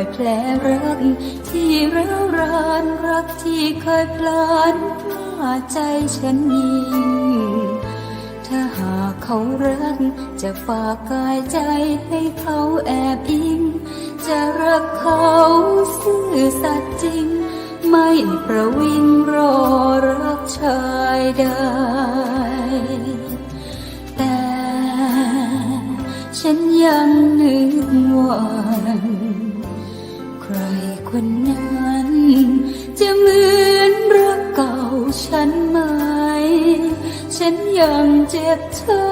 อยแผลรัก ที่เร้าวรานรักที่เคยพลานพลาดใจฉันยิ่งถ้าหากเขารัก จะฝากกายใจให้เขาแอบอิง จะรักเขาซื่อสัตย์จริง ไม่ประวิงรอรักชายใดแต่ฉันยังนึกวัน ใครคนนั้น จะเหมือนรักเก่าฉันไหม ฉันยังเจ็บช้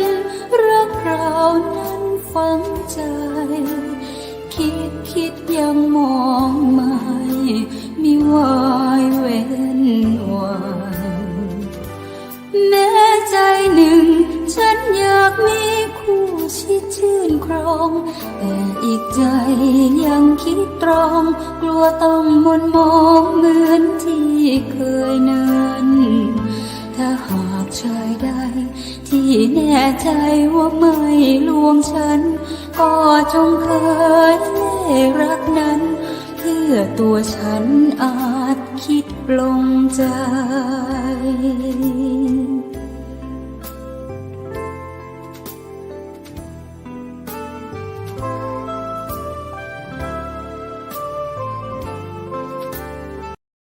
ำรักเรานั้นฝังใจ คิดคิดยังมองไม่มีวายเว้นวันแม้ใจหนึ่งฉันอยากมี ง แต่อีกใจยังคิดตรองกลัวต้องมนมองเหมือนที่เคยนั้นถ้าหากชายใด ที่แน่ใจว่าไม่ลวงฉัน ก็จงเคยเล่รักนั้น เพื่อตัวฉันอาจคิดปลงใจ